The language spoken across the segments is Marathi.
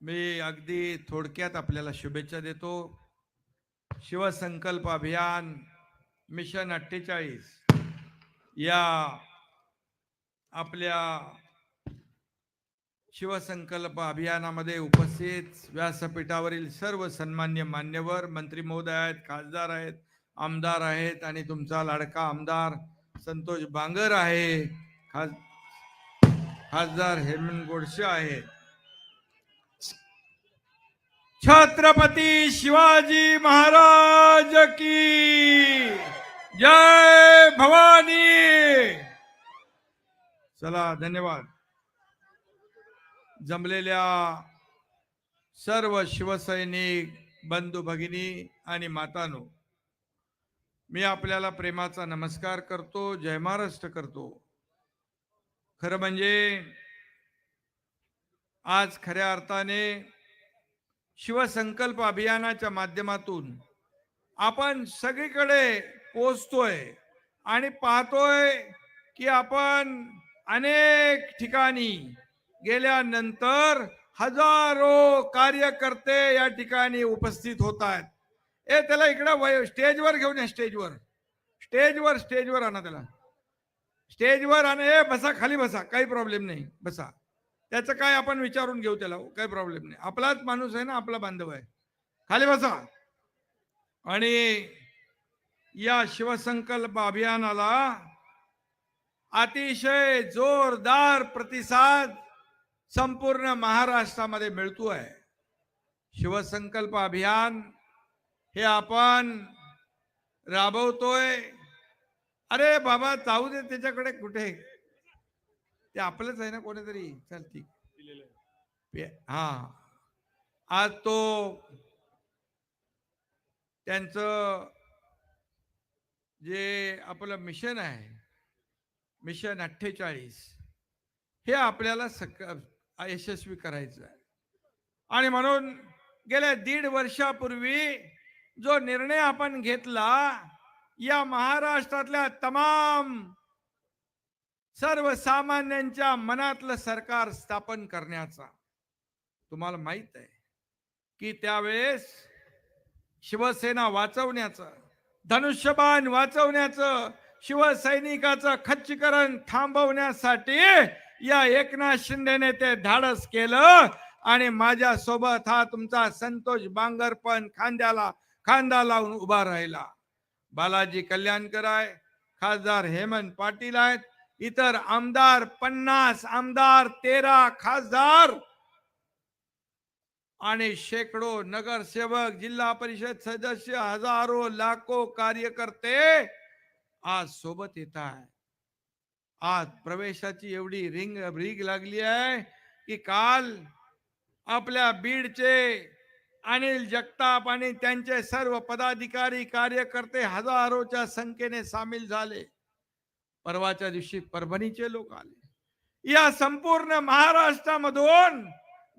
मी अगदी थोडक्यात आपल्याला शुभेच्छा देतो. शिवसंकल्प अभियान मिशन अठ्ठेचाळीस या आपल्या शिवसंकल्प अभियानामध्ये उपस्थित व्यासपीठावरील सर्व सन्मान्य मान्यवर मंत्री महोदय आहेत खासदार आहेत आमदार आहेत आणि तुमचा लाडका आमदार संतोष बांगर आहे. खास खासदार हेमंत गोडसे आहेत. छत्रपती शिवाजी महाराज की जय भवानी। चला धन्यवाद. जमलेल्या सर्व शिवसैनिक बंधू भगिनी आणि मातानो मी आपल्याला प्रेमाचा नमस्कार करतो जय महाराष्ट्र करतो. खरं म्हणजे आज खऱ्या अर्थाने शिवसंकल्प अभियानाच्या माध्यमातून आपण सगळीकडे पोचतोय आणि पाहतोय की आपण अनेक ठिकाणी गेल्यानंतर हजारो कार्यकर्ते या ठिकाणी उपस्थित होत आहेत. ए त्याला इकडं वय स्टेजवर घेऊन या स्टेजवर. स्टेजवर स्टेजवर आणा त्याला. स्टेजवर आणा. ए बसा खाली बसा. काही प्रॉब्लेम नाही. बसा. त्याचं काय आपण विचारून घेऊ त्याला काही प्रॉब्लेम नाही. आपलाच माणूस आहे ना आपला बांधव आहे. खाली बसा. आणि या शिवसंकल्प अभियानाला अतिशय जोरदार प्रतिसाद संपूर्ण महाराष्ट्रामध्ये मिळतो आहे. शिवसंकल्प अभियान हे आपण राबवतोय. अरे बाबा जाऊ दे त्याच्याकडे कुठे? ते आपलंच आहे ना कोणीतरी? चल ठीक. हा. आज तो त्यांचं जे आपलं मिशन आहे मिशन अठ्ठेचाळीस हे आपल्याला सक यशस्वी करायचं आहे. आणि म्हणून गेल्या दीड वर्षापूर्वी जो निर्णय आपण घेतला या महाराष्ट्रातल्या तमाम सर्वसामान्यांच्या मनातलं सरकार स्थापन करण्याचा. तुम्हाला माहीत आहे की त्यावेळेस शिवसेना वाचवण्याचं धनुष्यबाण वाचवण्याचं शिवसैनिकाचं खच्चीकरण थांबवण्यासाठी या एकनाथ शिंदेने ते धाडस केलं आणि माझ्या सोबत हा तुमचा संतोष बांगर पण खांद्याला खांदा लावून उभा राहिला. बालाजी कल्याणकर आहे खासदार हेमंत पाटील आहेत इतर आमदार पन्नास आमदार तेरा खासदार आणि शेकडो नगरसेवक जिल्हा परिषद सदस्य हजारो लाखो कार्यकर्ते आज सोबत येत आहे आज प्रवेशाची एवढी रिंग रीग लागली आहे की काल आपल्या बीडचे अनिल जगताप आणि त्यांचे सर्व पदाधिकारी कार्यकर्ते हजारोच्या संख्येने सामील झाले. परवाच्या दिवशी परभणीचे लोक आले. या संपूर्ण महाराष्ट्रामधून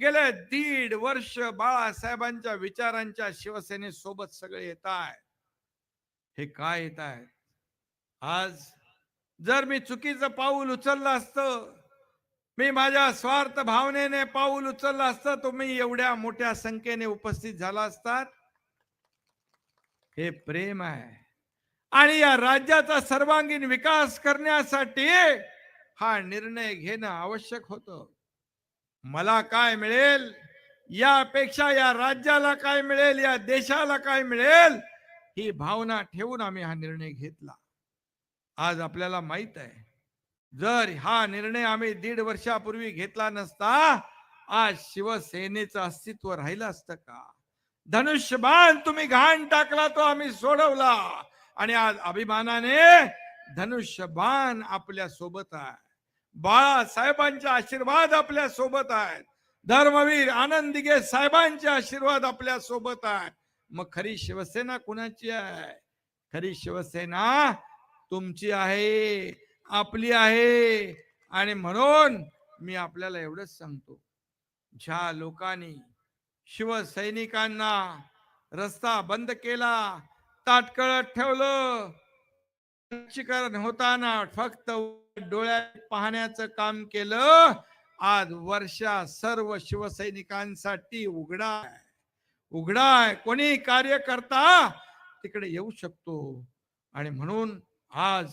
गेले दीड वर्ष बाळासाहेबांच्या विचारांच्या शिवसेनेसोबत सगळे येत आहे हे काय येत आहेत? आज जर मी चुकीचं पाऊल उचललं असतं मी माझ्या स्वार्थ भावनेने पाऊल उचललं असतं तुम्ही एवढ्या मोठ्या संख्येने उपस्थित झाला असतात. हे प्रेम आहे. आणि या राज्याचा सर्वांगीण विकास करण्यासाठी हा निर्णय घेणं आवश्यक होतं. मला काय मिळेल? यापेक्षा या राज्याला काय मिळेल? या देशाला काय मिळेल? ही भावना ठेवून आम्ही हा निर्णय घेतला. आज आपल्याला माहीत आहे जर हा निर्णय आम्ही दीड वर्षापूर्वी घेतला नसता आज शिवसेनेचं अस्तित्व राहिलं असतं का? धनुष्यबाण तुम्ही घाण टाकला तो आम्ही सोडवला. आणि आज अभिमानाने धनुष्यबाण आपल्यासोबत आहे. बाळासाहेबांचे आशीर्वाद आपल्यासोबत आहेत. धर्मवीर आनंद दिगे साहेबांचे आशीर्वाद आपल्यासोबत आहे मग खरी शिवसेना कुणाची आहे? खरी शिवसेना तुमची आहे आपली आहे. आणि म्हणून मी आपल्याला एवढंच सांगतो. ज्या लोकांनी शिवसैनिकांना रस्ता बंद केला ताटकळत ठेवलं. खच्चीकरण होताना फक्त डोळ्यात पाहण्याचं काम केलं. आज वर्षा सर्व शिवसैनिकांसाठी उघडा उघडाय. उघडा आहे कोणी कार्यकर्ता तिकडे येऊ शकतो. आणि म्हणून आज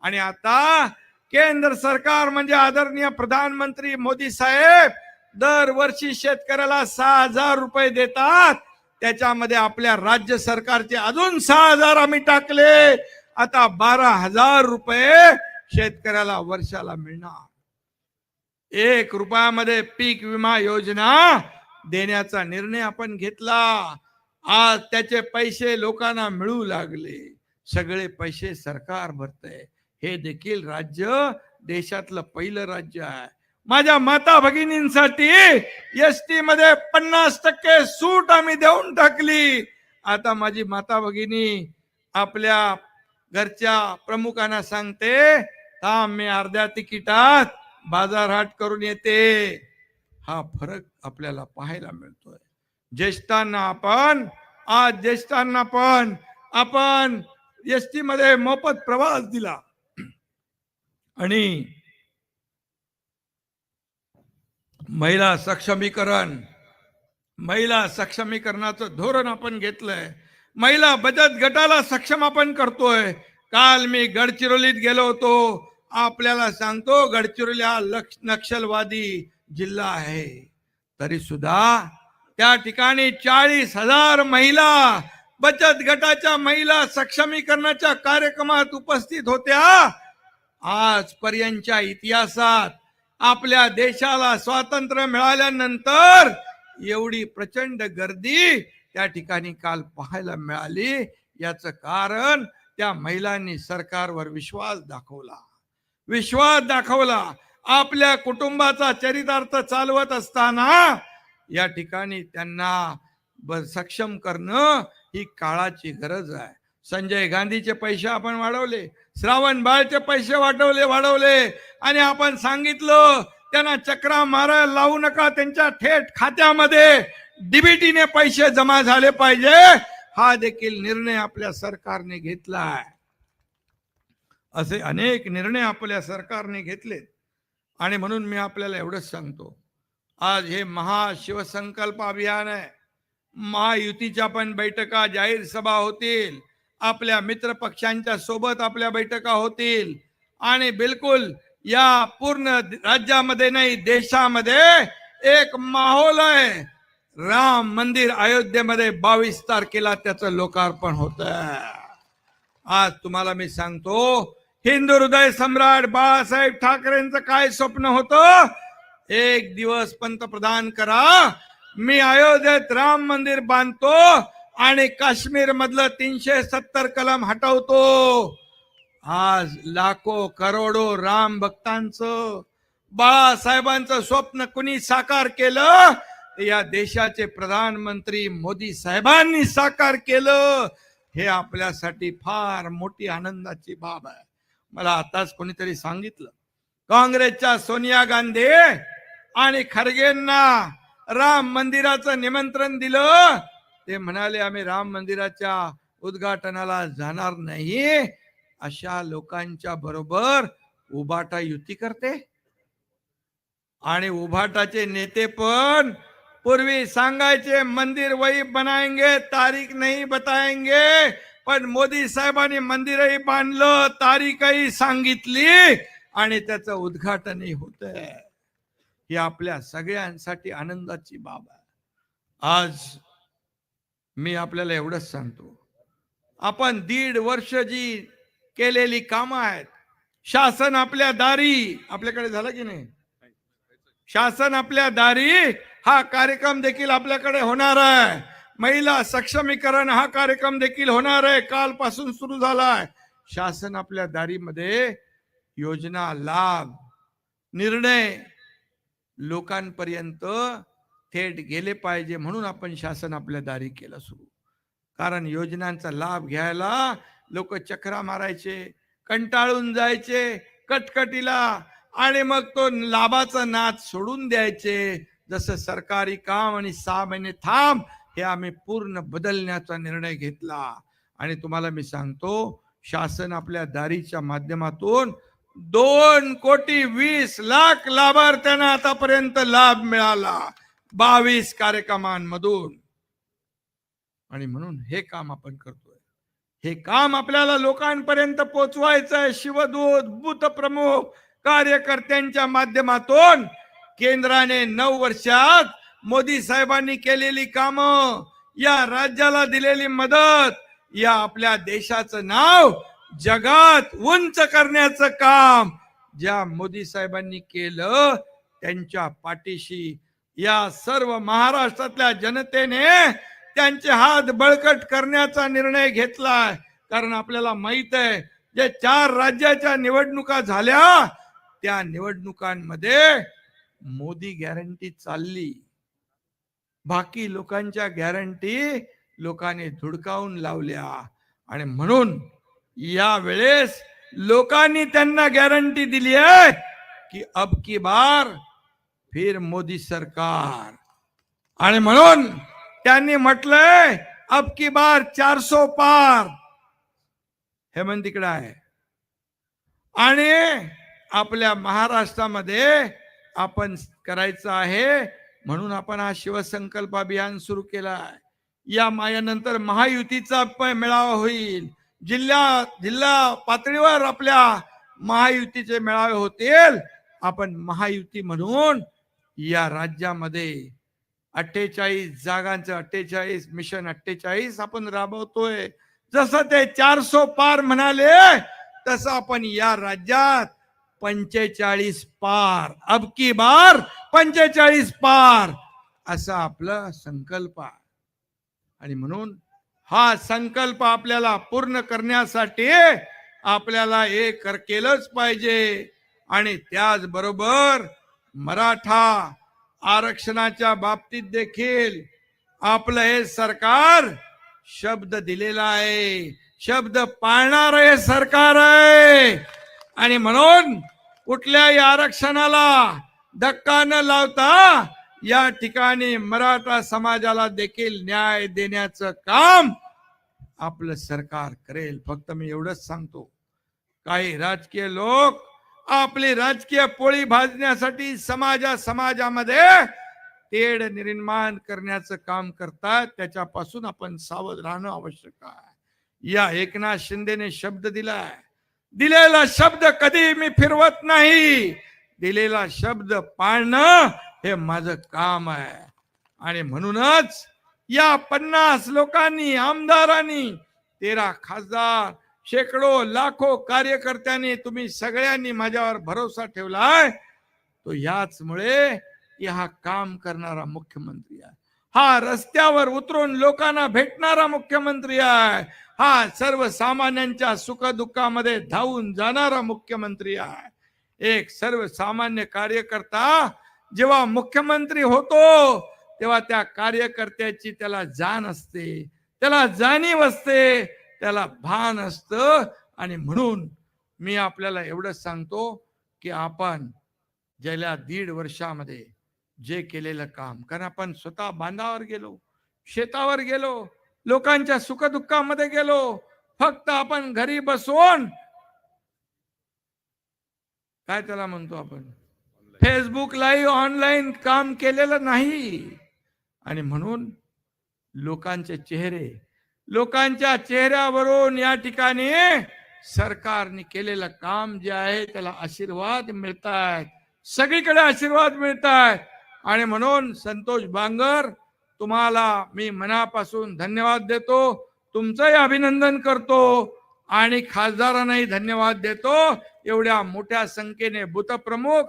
आणि आता केंद्र सरकार म्हणजे आदरणीय प्रधानमंत्री मोदी साहेब दरवर्षी शेतकऱ्याला सहा हजार रुपये देतात. त्याच्यामध्ये आपल्या राज्य सरकारचे अजून सहा हजार आम्ही टाकले. आता बारा हजार रुपये शेतकऱ्याला वर्षाला मिळणार. एक रुपयामध्ये पीक विमा योजना देण्याचा निर्णय आपण घेतला. आज त्याचे पैसे लोकांना मिळू लागले. सगळे पैसे सरकार भरतय. हे देखील राज्य देशातलं पहिलं राज्य आहे. माझ्या माता भगिनींसाठी एस टी मध्ये पन्नास टक्के सूट आम्ही देऊन टाकली. आता माझी माता भगिनी आपल्या घरच्या प्रमुखांना सांगते थांब मी अर्ध्या तिकिटात बाजारहाट करून येते. हा फरक आपल्याला पाहायला मिळतोय. ज्येष्ठांना आपण आज ज्येष्ठांना पण आपण एस टी मध्ये मोफत प्रवास दिला. आणि महिला सक्षमीकरण महिला सक्षमीकरणाचं धोरण आपण घेतलंय. महिला बचत गटाला सक्षम आपण करतोय. काल मी गडचिरोलीत गेलो होतो. आपल्याला सांगतो गडचिरोली हा लक्ष नक्षलवादी जिल्हा आहे. तरी सुद्धा त्या ठिकाणी चाळीस हजार महिला बचत गटाच्या महिला सक्षमीकरणाच्या कार्यक्रमात उपस्थित होत्या. आजपर्यंतच्या इतिहासात आपल्या देशाला स्वातंत्र्य मिळाल्यानंतर एवढी प्रचंड गर्दी त्या ठिकाणी काल पाहायला मिळाली. याचं कारण त्या महिलांनी सरकारवर विश्वास दाखवला. विश्वास दाखवला. आपल्या कुटुंबाचा चरितार्थ चालवत असताना या ठिकाणी त्यांना सक्षम करणं ही काळाची गरज आहे. संजय गांधीचे पैसे आपण वाढवले श्रावण बाळचे पैसे वाढवले वाढवले. आणि आपण सांगितलं त्यांना चक्रा मारायला लावू नका त्यांच्या थेट खात्यामध्ये डीबीटीने पैसे जमा झाले पाहिजे. हा देखील निर्णय आपल्या सरकारने घेतला आहे. असे अनेक निर्णय आपल्या सरकारने घेतलेत. आणि म्हणून मी आपल्याला एवढंच सांगतो. आज हे महाशिवसंकल्प अभियान आहे. महायुतीच्या पण बैठका जाहीर सभा होतील. आपल्या मित्र पक्षांच्या सोबत आपल्या बैठका होतील. आणि बिलकुल या पूर्ण राज्यामध्ये नाही देशामध्ये एक माहोल आहे. राम मंदिर अयोध्येमध्ये बावीस तारखेला त्याचं लोकार्पण होत आज तुम्हाला मी सांगतो हिंदू हृदय सम्राट बाळासाहेब ठाकरेंचं काय स्वप्न होतं? एक दिवस पंतप्रधान करा मी अयोध्येत राम मंदिर बांधतो आणि काश्मीर मधलं तीनशे सत्तर कलम हटवतो. आज लाखो करोडो राम भक्तांचं बाळासाहेबांचं स्वप्न कुणी साकार केलं? या देशाचे प्रधानमंत्री मोदी साहेबांनी साकार केलं. हे आपल्यासाठी फार मोठी आनंदाची बाब आहे. मला आताच कोणीतरी सांगितलं. काँग्रेसच्या सोनिया गांधी आणि खरगेंना राम मंदिराचं निमंत्रण दिलं. ते म्हणाले आम्ही राम मंदिराच्या उद्घाटनाला जाणार नाही. अशा लोकांच्या बरोबर उभाटा युती करते. आणि उभाटाचे नेते पण पूर्वी सांगायचे मंदिर वही बनाएंगे तारीख नाही बताएंगे. पण मोदी साहेबांनी मंदिरही बांधलं तारीखही सांगितली आणि त्याचं उद्घाटनही होत ही आपल्या सगळ्यांसाठी आनंदाची बाब आहे. आज मी आपल्याला एवढंच सांगतो. आपण दीड वर्ष जी केलेली कामं आहेत शासन आपल्या दारी आपल्याकडे झालं की नाही? शासन आपल्या दारी हा कार्यक्रम देखील आपल्याकडे होणार आहे. महिला सक्षमीकरण हा कार्यक्रम देखील होणार आहे. कालपासून सुरू झालाय. शासन आपल्या दारीमध्ये योजना लाभ निर्णय लोकांपर्यंत थेट गेले पाहिजे म्हणून आपण शासन आपल्या दारी केलं सुरू. कारण योजनांचा लाभ घ्यायला लोक चक्रा मारायचे कंटाळून जायचे कटकटीला आणि मग तो लाभाचा नाद सोडून द्यायचे. जसं सरकारी काम आणि सहा महिने थांब हे आम्ही पूर्ण बदलण्याचा निर्णय घेतला. आणि तुम्हाला मी सांगतो शासन आपल्या दारीच्या माध्यमातून दोन कोटी वीस लाख लाभार्थ्यांना आतापर्यंत लाभ मिळाला. बावीस कार्यक्रमांमधून आणि म्हणून हे काम आपण करतोय. हे काम आपल्याला लोकांपर्यंत पोचवायचं आहे शिवदूत बूथ प्रमुख कार्यकर्त्यांच्या माध्यमातून. केंद्राने नऊ वर्षात मोदी साहेबांनी केलेली कामं या राज्याला दिलेली मदत या आपल्या देशाचं नाव जगात उंच करण्याचं काम ज्या मोदी साहेबांनी केलं त्यांच्या पाठीशी या सर्व महाराष्ट्रातल्या जनतेने त्यांचे हात बळकट करण्याचा निर्णय घेतलाय. कारण आपल्याला माहीत आहे जे चार राज्याच्या निवडणुका झाल्या त्या निवडणुकांमध्ये मोदी गॅरंटी चालली. बाकी लोकांच्या गॅरंटी लोकांनी धुडकावून लावल्या. आणि म्हणून या वेळेस लोकांनी त्यांना गॅरंटी दिली आहे की अब की बार फिर मोदी सरकार. आणि म्हणून त्यांनी म्हटलंय अब की बार चारसो पार. हेमंत तिकडे आहे. आणि आपल्या महाराष्ट्रामध्ये आपण करायचं आहे म्हणून आपण हा शिवसंकल्प अभियान सुरू केला आहे या मायानंतर महायुतीचा पण मेळावा होईल. जिल्हा जिल्हा पातळीवर आपल्या महायुतीचे मेळावे होतील. आपण महायुती म्हणून या राज्यामध्ये अठ्ठेचाळीस जागांचं अठ्ठेचाळीस मिशन अठ्ठेचाळीस आपण राबवतोय. जसं ते चारसो पार म्हणाले तसं आपण या राज्यात पंचेचाळीस पार. अब की बार पंचेचाळीस पार. असा आपला संकल्प आहे. आणि म्हणून हा संकल्प आपल्याला पूर्ण करण्यासाठी आपल्याला हे केलंच पाहिजे. आणि त्याचबरोबर मराठा आरक्षणाच्या बाबतीत देखील आपलं हे सरकार शब्द दिलेला आहे. शब्द पाळणार हे सरकार आहे. आणि म्हणून कुठल्याही आरक्षणाला धक्का न लावता या ठिकाणी मराठा समाजाला देखील न्याय देण्याचं काम आपलं सरकार करेल. फक्त मी एवढंच सांगतो. काही राजकीय लोक आपली राजकीय पोळी भाजण्यासाठी समाजा समाजामध्ये तेढ निर्माण करण्याचं काम करतात. त्याच्यापासून आपण सावध राहणं आवश्यक आहे. या एकनाथ शिंदेने शब्द दिलाय. दिलेला शब्द कधी मी फिरवत नाही. दिलेला शब्द पाळणं हे माझं काम आहे. आणि म्हणूनच या पन्नास लोकांनी आमदारांनी तेरा खासदार शेकडो लाखो कार्यकर्त्यांनी तुम्ही सगळ्यांनी माझ्यावर भरोसा ठेवलाय तो याचमुळे हा काम करणारा मुख्यमंत्री आहे. हा रस्त्यावर उतरून लोकांना भेटणारा मुख्यमंत्री आहे. हा सर्वसामान्यांच्या सुखदुःखामध्ये धावून जाणारा मुख्यमंत्री आहे. एक सर्वसामान्य कार्यकर्ता जेव्हा मुख्यमंत्री होतो तेव्हा त्या कार्यकर्त्याची त्याला जाण असते त्याला जाणीव असते. त्याला भान असतं. आणि म्हणून मी आपल्याला एवढंच सांगतो की आपण गेल्या दीड वर्षामध्ये जे केलेलं काम कारण आपण स्वतः बांधावर गेलो शेतावर गेलो लोकांच्या सुखदुःखामध्ये गेलो फक्त आपण घरी बसून काय त्याला म्हणतो आपण? फेसबुक लाईव्ह ऑनलाईन काम केलेलं नाही. आणि म्हणून लोकांचे चेहरे लोकांच्या चेहऱ्यावरून या ठिकाणी सरकारने केलेलं काम जे आहे त्याला आशीर्वाद मिळत आहेत सगळीकडे आशीर्वाद मिळत आहेत आणि म्हणून संतोष बांगर तुम्हाला मी मनापासून धन्यवाद देतो. तुमचंही अभिनंदन करतो. आणि खासदारांनाही धन्यवाद देतो. एवढ्या मोठ्या संख्येने भूतप्रमुख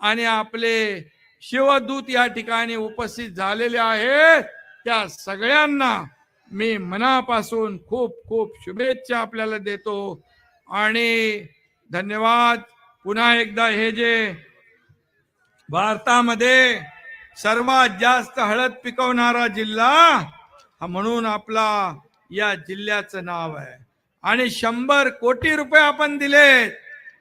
आणि आपले शिवदूत या ठिकाणी उपस्थित झालेले आहेत. त्या सगळ्यांना मी मनापासून खूप खूप शुभेच्छा आपल्याला देतो. आणि धन्यवाद. पुन्हा एकदा हे जे भारतामध्ये सर्वात जास्त हळद पिकवणारा जिल्हा हा म्हणून आपला या जिल्ह्याचं नाव आहे. आणि शंभर कोटी रुपये आपण दिलेत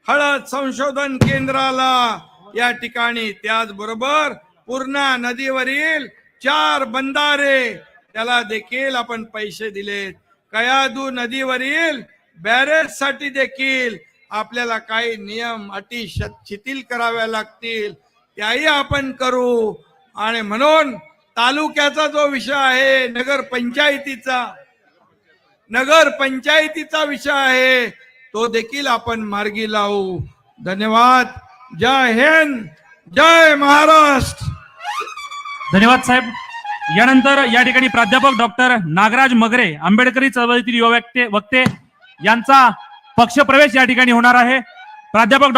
हळद संशोधन केंद्राला. या ठिकाणी त्याचबरोबर पूर्णा नदीवरील चार बंधारे त्याला देखील आपण पैसे दिलेत कयादू नदीवरील बॅरेजसाठी देखील आपल्याला काही नियम अटी शिथिल कराव्या लागतील. त्याही आपण करू. आणि म्हणून तालुक्याचा जो विषय आहे नगर पंचायतीचा नगर पंचायतीचा विषय आहे तो देखील आपण मार्गी लावू. धन्यवाद. जय हिंद. जय महाराष्ट्र. धन्यवाद साहेब. यानंतर या ठिकाणी प्राध्यापक डॉक्टर नागराज मगरे आंबेडकरी चळवळीतील युवा वक्ते यांचा पक्षप्रवेश या ठिकाणी होणार आहे. प्राध्यापक डॉ.